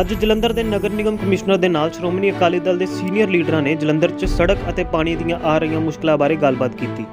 ਅੱਜ ਜਲੰਧਰ ਦੇ ਨਗਰ ਨਿਗਮ ਕਮਿਸ਼ਨਰ ਦੇ ਨਾਲ ਸ਼੍ਰੋਮਣੀ ਅਕਾਲੀ ਦਲ ਦੇ ਸੀਨੀਅਰ ਲੀਡਰਾਂ ਨੇ ਜਲੰਧਰ 'ਚ ਸੜਕ ਅਤੇ ਪਾਣੀ ਦੀਆਂ ਆ ਰਹੀਆਂ ਮੁਸ਼ਕਲਾਂ ਬਾਰੇ ਗੱਲਬਾਤ ਕੀਤੀ।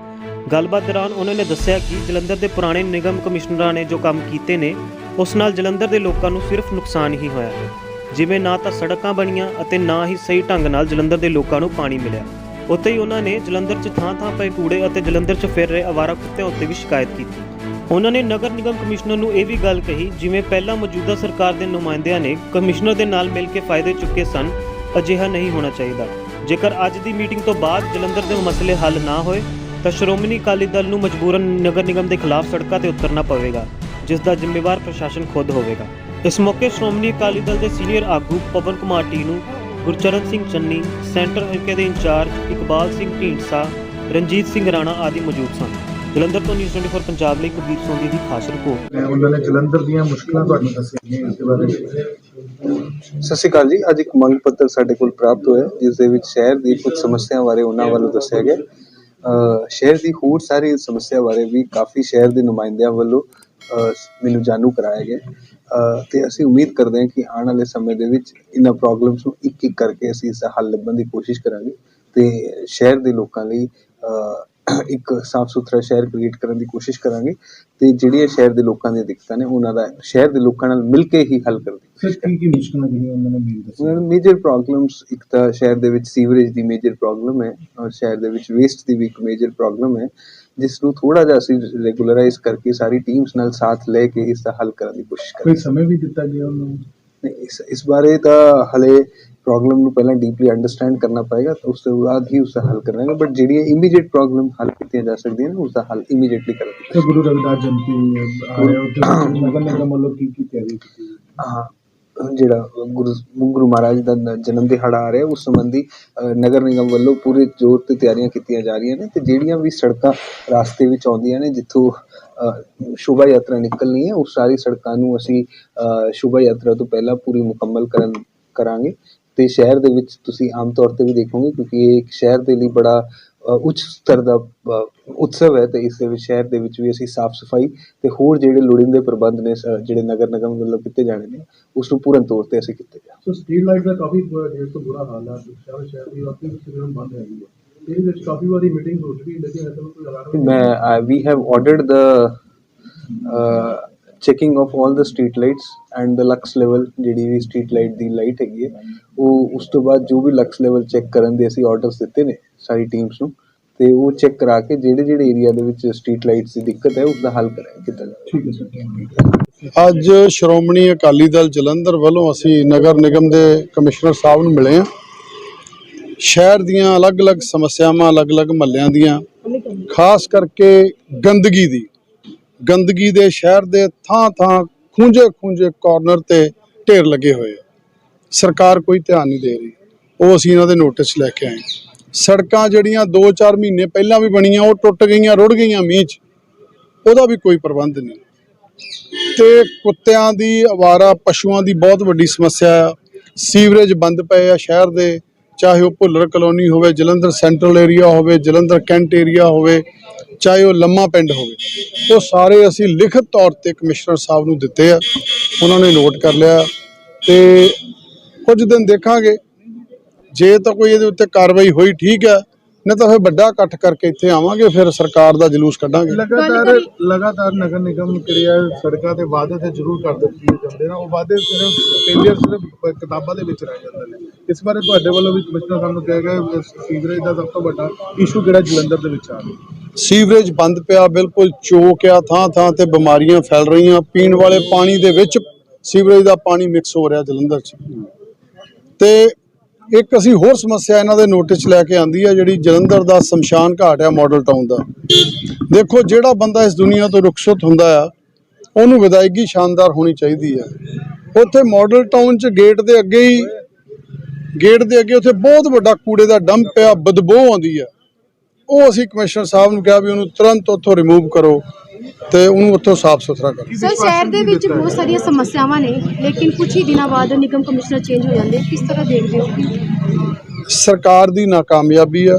ਗੱਲਬਾਤ ਦੌਰਾਨ ਉਹਨਾਂ ਨੇ ਦੱਸਿਆ ਕਿ ਜਲੰਧਰ ਦੇ ਪੁਰਾਣੇ ਨਿਗਮ ਕਮਿਸ਼ਨਰਾਂ ਨੇ ਜੋ ਕੰਮ ਕੀਤੇ ਨੇ, ਉਸ ਨਾਲ ਜਲੰਧਰ ਦੇ ਲੋਕਾਂ ਨੂੰ ਸਿਰਫ ਨੁਕਸਾਨ ਹੀ ਹੋਇਆ। ਹੈ ਜਿਵੇਂ ਨਾ ਤਾਂ ਸੜਕਾਂ ਬਣੀਆਂ ਅਤੇ ਨਾ ਹੀ ਸਹੀ ਢੰਗ ਨਾਲ ਜਲੰਧਰ ਦੇ ਲੋਕਾਂ ਨੂੰ ਪਾਣੀ ਮਿਲਿਆ। ਉੱਥੇ ਹੀ ਉਹਨਾਂ ਨੇ ਜਲੰਧਰ 'ਚ ਥਾਂ-ਥਾਂ ਪਏ ਕੂੜੇ ਅਤੇ ਜਲੰਧਰ 'ਚ ਫਿਰ ਰਹੇ ਅਵਾਰਾ ਕੁੱਤਿਆਂ ਉੱਤੇ ਵੀ ਸ਼ਿਕਾਇਤ ਕੀਤੀ। ਉਹਨਾਂ ਨੇ ਨਗਰ ਨਿਗਮ ਕਮਿਸ਼ਨਰ ਨੂੰ ਇਹ ਵੀ ਗੱਲ ਕਹੀ, ਜਿਵੇਂ ਪਹਿਲਾਂ ਮੌਜੂਦਾ ਸਰਕਾਰ ਦੇ ਨੁਮਾਇੰਦਿਆਂ ਨੇ ਕਮਿਸ਼ਨਰ ਦੇ ਨਾਲ ਮਿਲ ਕੇ ਫਾਇਦੇ ਚੁੱਕੇ ਸਨ, ਅਜਿਹਾ ਨਹੀਂ ਹੋਣਾ ਚਾਹੀਦਾ। ਜੇਕਰ ਅੱਜ ਦੀ ਮੀਟਿੰਗ ਤੋਂ ਬਾਅਦ ਜਲੰਧਰ ਦੇ ਮਸਲੇ ਹੱਲ ਨਾ ਹੋਏ, ਤਾਂ ਸ਼੍ਰੋਮਣੀ ਅਕਾਲੀ ਦਲ ਨੂੰ ਮਜਬੂਰਨ ਨਗਰ ਨਿਗਮ ਦੇ ਖਿਲਾਫ ਸੜਕਾਂ ਤੇ ਉਤਰਨਾ ਪਵੇਗਾ, ਜਿਸ ਦਾ ਜ਼ਿੰਮੇਵਾਰ ਪ੍ਰਸ਼ਾਸਨ ਖੁਦ ਹੋਵੇਗਾ। ਇਸ ਮੌਕੇ ਸ਼੍ਰੋਮਣੀ ਅਕਾਲੀ ਦਲ ਦੇ ਸੀਨੀਅਰ ਆਗੂ ਪਵਨ ਕੁਮਾਰ ਟੀਨੂ ਗੁਰਚਰਨ ਸਿੰਘ ਚੰਨੀ, ਸੈਂਟਰ ਹਲਕੇ ਦੇ ਇੰਚਾਰਜ ਇਕਬਾਲ ਸਿੰਘ ਢੀਂਡਸਾ, ਰਣਜੀਤ ਸਿੰਘ ਰਾਣਾ ਆਦਿ ਮੌਜੂਦ ਸਨ। ਜਲੰਧਰ ਤੋਂ ਨਿਊਜ਼ 24 ਪੰਜਾਬ ਲਈ ਕਬੀਰ ਸੋਂਦੀ ਦੀ ਖਾਸ ਰਿਪੋਰਟ। ਮੈਂ ਉਹਨਾਂ ਨੇ ਜਲੰਧਰ ਦੀਆਂ ਮੁਸ਼ਕਲਾਂ ਤੁਹਾਨੂੰ ਦੱਸੀਆਂ ਇਸ ਦੇ ਬਾਰੇ। ਸਤਿ ਸ਼੍ਰੀ ਅਕਾਲ ਜੀ ਅੱਜ ਇੱਕ ਮੰਗ ਪੱਤਰ ਸਾਡੇ ਕੋਲ ਪ੍ਰਾਪਤ ਹੋਇਆ ਜਿਸ ਦੇ ਵਿੱਚ ਸ਼ਹਿਰ ਦੀ ਕੁਝ ਸਮੱਸਿਆ ਬਾਰੇ ਉਹਨਾਂ ਵੱਲੋਂ ਦੱਸਿਆ ਗਿਆ। ਸ਼ਹਿਰ ਦੀ ਹੋਰ ਸਾਰੀ ਸਮੱਸਿਆ ਬਾਰੇ ਵੀ ਕਾਫੀ ਸ਼ਹਿਰ ਦੇ ਨੁਮਾਇੰਦਿਆਂ ਵੱਲੋਂ ਮੈਨੂੰ ਜਾਣੂ ਕਰਾਇਆ ਗਿਆ। ਤੇ ਅਸੀਂ ਉਮੀਦ ਕਰਦੇ ਹਾਂ ਕਿ ਆਉਣ ਵਾਲੇ ਸਮੇਂ ਦੇ ਵਿੱਚ ਇਹਨਾਂ ਪ੍ਰੋਬਲਮਸ ਨੂੰ ਇੱਕ ਇੱਕ ਕਰਕੇ ਅਸੀਂ ਇਸ ਦਾ ਹੱਲ ਲੱਭਣ ਦੀ ਕੋਸ਼ਿਸ਼ ਕਰਾਂਗੇ। ਤੇ ਸ਼ਹਿਰ ਦੇ ਲੋਕਾਂ ਲਈ ਅਹ ਇੱਕ ਸਾਫ਼ ਸੁਥਰਾ ਸ਼ਹਿਰ ਕ੍ਰੀਏਟ ਕਰਨ ਦੀ ਕੋਸ਼ਿਸ਼ ਕਰਾਂਗੇ ਤੇ ਜਿਹੜੀਆਂ ਸ਼ਹਿਰ ਦੇ ਲੋਕਾਂ ਦੀਆਂ ਦਿੱਕਤਾਂ ਨੇ ਉਹਨਾਂ ਦਾ ਸ਼ਹਿਰ ਦੇ ਲੋਕਾਂ ਨਾਲ ਮਿਲ ਕੇ ਹੀ ਹੱਲ ਕਰਨ ਦੀ ਫਿਰ ਕੀ ਕੀ ਮੁਸ਼ਕਲਾਂ ਜਿਹੜੀਆਂ ਉਹਨਾਂ ਨੇ ਮੈਨੂੰ ਦੱਸੀਆਂ ਮੇਜਰ ਪ੍ਰੋਬਲਮਸ ਇੱਕ ਤਾਂ ਸ਼ਹਿਰ ਦੇ ਵਿੱਚ ਸੀਵਰੇਜ ਦੀ ਮੇਜਰ ਪ੍ਰੋਬਲਮ ਹੈ ਔਰ ਸ਼ਹਿਰ ਦੇ ਵਿੱਚ ਵੇਸਟ ਦੀ ਵੀ ਇੱਕ ਮੇਜਰ ਪ੍ਰੋਬਲਮ ਹੈ ਜਿਸ ਨੂੰ ਥੋੜਾ ਜਿਹਾ ਅਸੀਂ ਰੈਗੂਲਰਾਈਜ਼ ਕਰਕੇ ਸਾਰੀ ਟੀਮਸ ਨਾਲ ਸਾਥ ਲੈ ਕੇ ਇਸ ਦਾ ਹੱਲ ਕਰਨ ਦੀ ਕੋਸ਼ਿਸ਼ ਕੋਈ ਕਰਾਂਗੇ। ਸਮੇਂ ਵੀ ਦਿੱਤਾ ਗਿਆ ਉਹਨਾਂ ਨੂੰ? ਇਸ ਇਸ ਬਾਰੇ ਤਾਂ ਹਲੇ ਪ੍ਰੋਬਲਮ ਨੂੰ ਪਹਿਲਾਂ ਡੀਪਲੀ ਅੰਡਰਸਟੈਂਡ ਕਰਨਾ ਪਏਗਾ ਤਾਂ ਉਸ ਤੋਂ ਬਾਅਦ ਹੀ ਉਸ ਦਾ ਹੱਲ ਕਰਾਂਗੇ ਬਟ ਜਿਹੜੀਆਂ ਇਮੀਡੀਏਟ ਪ੍ਰੋਬਲਮ ਹੱਲ ਕੀਤੀਆਂ ਜਾ ਸਕਦੀਆਂ ਨੇ ਉਸ ਦਾ ਹੱਲ ਇਮੀਡੀਏਟਲੀ ਕਰਾਂਗੇ। ਤੇ ਗੁਰੂ ਰਵਿਦਾਸ ਜਯੰਤੀ ਆ ਰਹੇ ਹੋ। ਤੇ ਨਗਰ ਨਿਗਮ ਵੱਲੋਂ ਕੀ ਕੀ ਤਿਆਰੀ ਕੀਤੀ ਹਾਂ। ਜਿਹੜਾ ਗੁਰੂ ਗੁਰੂ ਮਹਾਰਾਜ ਦਾ ਨ- ਜਨਮ ਦਿਹਾੜਾ ਆ ਰਿਹਾ ਉਸ ਸੰਬੰਧੀ ਅ, ਨਗਰ ਨਿਗਮ ਵੱਲੋਂ ਪੂਰੇ ਜ਼ੋਰ ਤੇ ਤਿਆਰੀਆਂ ਕੀਤੀਆਂ ਜਾ ਰਹੀਆਂ ਨੇ ਤੇ ਜਿਹੜੀਆਂ ਵੀ ਸੜਕਾਂ ਰਾਸਤੇ ਵਿੱਚ ਆਉਂਦੀਆਂ ਨੇ ਜਿੱਥੋਂ ਅ, ਸ਼ੋਭਾ ਯਾਤਰਾ ਨਿਕਲਣੀ ਹੈ ਉਹ ਸਾਰੀ ਸੜਕਾਂ ਨੂੰ ਅਸੀਂ ਅ, ਸ਼ੋਭਾ ਯਾਤਰਾ ਤੋਂ ਪਹਿਲਾਂ ਪੂਰੀ ਮੁਕੰਮਲ ਕਰਨ ਕਰਾਂਗੇ ਤੇ ਸ਼ਹਿਰ ਦੇ ਵਿੱਚ ਤੁਸੀਂ ਆਮ ਤੌਰ ਤੇ ਵੀ ਦੇਖੋਗੇ ਕਿਉਂਕਿ ਇਹ ਇੱਕ ਸ਼ਹਿਰ ਦੇ ਲਈ ਬੜਾ ਉੱਚ ਸਤਰ ਦਾ ਉਤਸਵ ਹੈ ਤੇ ਇਸ ਦੇ ਵਿੱਚ ਸ਼ਹਿਰ ਦੇ ਵਿੱਚ ਵੀ ਅਸੀਂ ਸਾਫ਼ ਸਫ਼ਾਈ ਤੇ ਹੋਰ ਜਿਹੜੇ ਲੋੜੀਂਦੇ ਪ੍ਰਬੰਧ ਨੇ ਜਿਹੜੇ ਨਗਰ ਨਿਗਮ ਵੱਲੋਂ ਕੀਤੇ ਜਾਣੇ ਨੇ ਉਸ ਨੂੰ ਪੂਰਨ ਤੌਰ ਤੇ ਅਸੀਂ ਕੀਤੇ ਜਾਣ। ਸੋ ਸਟਰੀਟ ਲਾਈਟ ਦਾ ਕਾਫੀ ਢੇਰ ਤੋਂ ਬੁਰਾ ਹਾਲ ਹੈ ਸ਼ਹਿਰ ਸ਼ਹਿਰ ਦੀ ਆਪਣੀ ਸਿਸਟਮ ਬੰਦ ਹੈਗੀ ਹੈ ਇਹਦੇ ਵਿੱਚ ਕਾਫੀ ਵਾਰੀ ਮੀਟਿੰਗ ਹੋ ਚੁੱਕੀ ਹੈ ਲੇਕਿਨ ਅਜੇ ਤੱਕ ਕੋਈ ਅਲਾਰਮ ਮੈਂ ਵੀ have ordered the checking of all the street lights and the lux level ਜਿਹੜੀ ਵੀ ਸਟਰੀਟ ਲਾਈਟ ਦੀ ਲਾਈਟ ਹੈਗੀ ਹੈ, ਉਹ ਉਸ ਤੋਂ ਬਾਅਦ ਜੋ ਵੀ ਲਕਸ ਲੈਵਲ ਚੈੱਕ ਕਰਨ ਦੇ ਅਸੀਂ ਆਰਡਰਸ ਦਿੱਤੇ ਨੇ ਸਾਰੀ ਟੀਮਸ ਨੂੰ, ਤੇ ਉਹ ਚੈੱਕ ਕਰਾ ਕੇ ਜਿਹੜੇ ਜਿਹੜੇ ਏਰੀਆ ਦੇ ਵਿੱਚ ਸਟਰੀਟ ਲਾਈਟਸ ਦੀ ਦਿੱਕਤ ਹੈ ਉਸ ਦਾ ਹੱਲ ਕਰਾਂਗੇ ਕਿੱਦਾਂ ਠੀਕ ਹੈ ਸਰ ਅੱਜ ਸ਼੍ਰੋਮਣੀ ਅਕਾਲੀ ਦਲ ਜਲੰਧਰ ਵੱਲੋਂ ਅਸੀਂ ਨਗਰ ਨਿਗਮ ਦੇ ਕਮਿਸ਼ਨਰ ਸਾਹਿਬ ਨੂੰ ਮਿਲੇ ਹਾਂ। ਸ਼ਹਿਰ ਦੀਆਂ ਅਲੱਗ-ਅਲੱਗ ਸਮੱਸਿਆਵਾਂ, ਅਲੱਗ-ਅਲੱਗ ਮਹੱਲਿਆਂ ਦੀਆਂ, ਖਾਸ ਕਰਕੇ ਗੰਦਗੀ ਦੀ। ਗੰਦਗੀ ਦੇ ਸ਼ਹਿਰ ਦੇ ਥਾਂ-ਥਾਂ ਖੂੰਜੇ-ਖੂੰਜੇ ਕਾਰਨਰ ਤੇ ਢੇਰ ਲੱਗੇ ਹੋਏ ਆ। ਸਰਕਾਰ ਕੋਈ ਧਿਆਨ ਨਹੀਂ ਦੇ ਰਹੀ। ਉਹ ਅਸੀਂ ਇਹਨਾਂ ਦੇ ਨੋਟਿਸ ਲੈ ਕੇ ਆਏ। ਸੜਕਾਂ ਜਿਹੜੀਆਂ 2-4 ਮਹੀਨੇ ਪਹਿਲਾਂ ਵੀ ਬਣੀਆਂ, ਉਹ ਟੁੱਟ ਗਈਆਂ, ਰੁੜ ਗਈਆਂ ਮੀਂਹ 'ਚ। ਉਹਦਾ ਵੀ ਕੋਈ ਪ੍ਰਬੰਧ ਨਹੀਂ। ਤੇ ਕੁੱਤਿਆਂ ਦੀ ਅਵਾਰਾ ਪਸ਼ੂਆਂ ਦੀ ਬਹੁਤ ਵੱਡੀ ਸਮੱਸਿਆ ਆ। ਸੀਵਰੇਜ ਬੰਦ ਪਏ ਆ ਸ਼ਹਿਰ ਦੇ। ਚਾਹੇ ਉਹ ਭੁੱਲਰ ਕਲੋਨੀ ਹੋਵੇ, ਜਲੰਧਰ ਸੈਂਟਰਲ ਏਰੀਆ ਹੋਵੇ, ਜਲੰਧਰ ਕੈਂਟ ਏਰੀਆ ਹੋਵੇ ਚਾਹੇ ਉਹ ਲੰਮਾ ਪਿੰਡ ਹੋਵੇ ਉਹ ਸਾਰੇ ਅਸੀਂ ਲਿਖਤ ਤੌਰ ਤੇ ਕਮਿਸ਼ਨਰ ਸਾਹਿਬ ਨੂੰ ਦਿੱਤੇ ਆ। ਉਹਨਾਂ ਨੇ ਨੋਟ ਕਰ ਲਿਆ ਤੇ ਕੁਝ ਦਿਨ ਦੇਖਾਂਗੇ। ਜੇ ਤਾਂ ਕੋਈ ਇਹਦੇ ਉੱਤੇ ਕਾਰਵਾਈ ਹੋਈ ਠੀਕ ਹੈ ਨਹੀਂ ਤਾਂ ਫਿਰ ਵੱਡਾ ਇਕੱਠ ਕਰਕੇ ਇੱਥੇ ਆਵਾਂਗੇ ਫਿਰ ਸਰਕਾਰ ਦਾ ਜਲੂਸ ਕੱਢਾਂਗੇ। ਲਗਾਤਾਰ ਲਗਾਤਾਰ ਨਗਰ ਨਿਗਮ ਕਿਰਿਆ ਸੜਕਾਂ ਤੇ ਵਾਅਦੇ ਤੇ ਜ਼ਰੂਰ ਕਰ ਦਿੱਤੇ ਜਾਂਦੇ ਨੇ। ਉਹ ਵਾਅਦੇ ਸਿਰਫ ਫੇਲੀਅਰ ਸਿਰਫ ਕਿਤਾਬਾਂ ਦੇ ਵਿੱਚ ਰਹਿ ਜਾਂਦੇ ਨੇ। ਇਸ ਬਾਰੇ ਤੁਹਾਡੇ ਵੱਲੋਂ ਵੀ ਕਮਿਸ਼ਨਰ ਸਾਨੂੰ ਕਿਹਾ ਗਿਆ ਸੀਵਰੇਜ ਦਾ ਸਭ ਤੋਂ ਵੱਡਾ ਇਸ਼ੂ ਕਿਹੜਾ ਜਲੰਧਰ ਦੇ ਵਿੱਚ ਆ ਰਿਹਾ। ਸੀਵਰੇਜ ਬੰਦ ਪਿਆ, ਬਿਲਕੁਲ ਚੋਕ ਆ, ਥਾਂ ਥਾਂ ਤੇ ਬਿਮਾਰੀਆਂ ਫੈਲ ਰਹੀਆਂ। ਪੀਣ ਵਾਲੇ ਪਾਣੀ ਦੇ ਵਿੱਚ ਸੀਵਰੇਜ ਦਾ ਪਾਣੀ ਮਿਕਸ ਹੋ ਰਿਹਾ ਜਲੰਧਰ 'ਚ। ਤੇ ਇੱਕ ਅਸੀਂ ਹੋਰ ਸਮੱਸਿਆ ਇਹਨਾਂ ਦੇ ਨੋਟਿਸ ਲੈ ਕੇ ਆਂਦੀ ਆ, ਜਿਹੜੀ ਜਲੰਧਰ ਦਾ ਸ਼ਮਸ਼ਾਨ ਘਾਟ ਆ ਮਾਡਲ ਟਾਊਨ ਦਾ। ਦੇਖੋ, ਜਿਹੜਾ ਬੰਦਾ ਇਸ ਦੁਨੀਆ ਤੋਂ ਰੁਖਸਤ ਹੁੰਦਾ ਆ, ਉਹਨੂੰ ਵਿਦਾਇਗੀ ਸ਼ਾਨਦਾਰ ਹੋਣੀ ਚਾਹੀਦੀ ਹੈ ਉੱਥੇ ਮਾਡਲ ਟਾਊਨ 'ਚ ਗੇਟ ਦੇ ਅੱਗੇ ਹੀ ਗੇਟ ਦੇ ਅੱਗੇ ਉੱਥੇ ਬਹੁਤ ਵੱਡਾ ਕੂੜੇ ਦਾ ਡੰਪ ਆ ਬਦਬੂ ਆਉਂਦੀ ਆ। ਉਹ ਅਸੀਂ ਕਮਿਸ਼ਨਰ ਸਾਹਿਬ ਨੂੰ ਕਿਹਾ ਵੀ ਉਹਨੂੰ ਤੁਰੰਤ ਉੱਥੋਂ ਰਿਮੂਵ ਕਰੋ ਤੇ ਉਹਨੂੰ ਉੱਥੋਂ ਸਾਫ਼ ਸੁਥਰਾ ਕਰੋ। ਸਰ ਸ਼ਹਿਰ ਦੇ ਵਿੱਚ ਬਹੁਤ ਸਾਰੀਆਂ ਸਮੱਸਿਆਵਾਂ ਨੇ ਲੇਕਿਨ ਕੁਝ ਹੀ ਦਿਨਾਂ ਬਾਅਦ ਨਿਗਮ ਕਮਿਸ਼ਨਰ ਚੇਂਜ ਹੋ ਜਾਂਦੇ ਕਿਸ ਤਰ੍ਹਾਂ ਦੇਖਦੇ ਹੋ? ਸਰਕਾਰ ਦੀ ਨਾਕਾਮਯਾਬੀ ਆ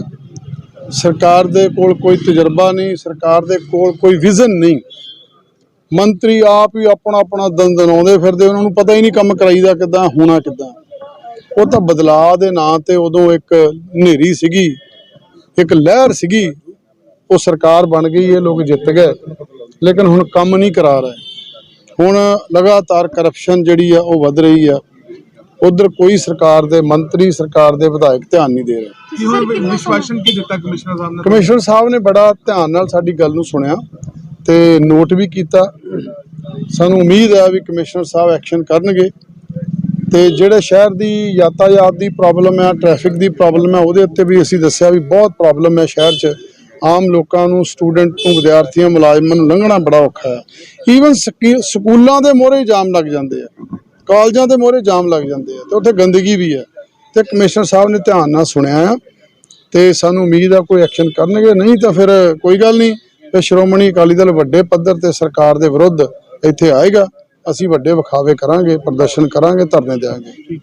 ਸਰਕਾਰ ਦੇ ਕੋਲ ਕੋਈ ਤਜਰਬਾ ਨਹੀਂ ਸਰਕਾਰ ਦੇ ਕੋਲ ਕੋਈ ਵਿਜ਼ਨ ਨਹੀਂ। ਮੰਤਰੀ ਆਪ ਹੀ ਆਪਣਾ ਆਪਣਾ ਦੰਦਨਾਉਂਦੇ ਫਿਰਦੇ ਉਹਨਾਂ ਨੂੰ ਪਤਾ ਹੀ ਨਹੀਂ ਕੰਮ ਕਰਾਈਦਾ ਕਿੱਦਾਂ ਹੋਣਾ ਕਿੱਦਾਂ। ਉਹ ਤਾਂ ਬਦਲਾਅ ਦੇ ਨਾਂ ਤੇ ਉਦੋਂ ਇੱਕ ਹਨੇਰੀ ਸੀਗੀ ਇੱਕ ਲਹਿਰ ਸੀਗੀ ਉਹ ਸਰਕਾਰ ਬਣ ਗਈ ਇਹ ਲੋਕ ਜਿੱਤ ਗਏ। ਲੇਕਿਨ ਹੁਣ ਕੰਮ ਨਹੀਂ ਕਰਾ ਰਹੇ। ਹੁਣ ਲਗਾਤਾਰ ਕਰਪਸ਼ਨ ਜਿਹੜੀ ਆ ਉਹ ਵੱਧ ਰਹੀ ਆ। ਉਧਰ ਕੋਈ ਸਰਕਾਰ ਦੇ ਮੰਤਰੀ ਸਰਕਾਰ ਦੇ ਵਿਧਾਇਕ ਧਿਆਨ ਨਹੀਂ ਦੇ ਰਹੇ। ਕੀ ਹੁਣ ਵਿਸ਼ਵਾਸਨ ਕੀ ਦਿੱਤਾ ਕਮਿਸ਼ਨਰ ਸਾਹਿਬ ਨੇ? ਕਮਿਸ਼ਨਰ ਸਾਹਿਬ ਨੇ ਬੜਾ ਧਿਆਨ ਨਾਲ ਸਾਡੀ ਗੱਲ ਨੂੰ ਸੁਣਿਆ ਤੇ ਨੋਟ ਵੀ ਕੀਤਾ। ਸਾਨੂੰ ਉਮੀਦ ਹੈ ਵੀ ਕਮਿਸ਼ਨਰ ਸਾਹਿਬ ਐਕਸ਼ਨ ਕਰਨਗੇ। ਤੇ ਜਿਹੜੇ ਸ਼ਹਿਰ ਦੀ ਯਾਤਾਯਾਤ ਦੀ ਪ੍ਰੋਬਲਮ ਹੈ ਟ੍ਰੈਫਿਕ ਦੀ ਪ੍ਰੋਬਲਮ ਹੈ ਉਹਦੇ ਉੱਤੇ ਵੀ ਅਸੀਂ ਦੱਸਿਆ ਵੀ ਬਹੁਤ ਪ੍ਰੋਬਲਮ ਹੈ ਸ਼ਹਿਰ 'ਚ। ਆਮ ਲੋਕਾਂ ਨੂੰ ਸਟੂਡੈਂਟ ਨੂੰ, ਵਿਦਿਆਰਥੀਆਂ ਮੁਲਾਜ਼ਮਾਂ ਨੂੰ ਲੰਘਣਾ ਬੜਾ ਔਖਾ ਹੈ ਈਵਨ ਸਕੂਲਾਂ ਦੇ ਮੋਹਰੇ ਜਾਮ ਲੱਗ ਜਾਂਦੇ ਆ। ਕਾਲਜਾਂ ਦੇ ਮੋਹਰੇ ਜਾਮ ਲੱਗ ਜਾਂਦੇ ਆ ਤੇ ਉੱਥੇ ਗੰਦਗੀ ਵੀ ਹੈ ਤੇ ਕਮਿਸ਼ਨਰ ਸਾਹਿਬ ਨੇ ਧਿਆਨ ਨਾਲ ਸੁਣਿਆ ਆ। ਤੇ ਸਾਨੂੰ ਉਮੀਦ ਆ ਕੋਈ ਐਕਸ਼ਨ ਕਰਨਗੇ, ਨਹੀਂ ਤਾਂ ਫਿਰ ਕੋਈ ਗੱਲ ਨਹੀਂ। ਫਿਰ ਸ਼੍ਰੋਮਣੀ ਅਕਾਲੀ ਦਲ ਵੱਡੇ ਪੱਧਰ ਤੇ ਸਰਕਾਰ ਦੇ ਵਿਰੁੱਧ ਇੱਥੇ ਆਏਗਾ। ਅਸੀਂ ਵੱਡੇ ਵਿਖਾਵੇ ਕਰਾਂਗੇ ਪ੍ਰਦਰਸ਼ਨ ਕਰਾਂਗੇ ਧਰਨੇ ਦੇਵਾਂਗੇ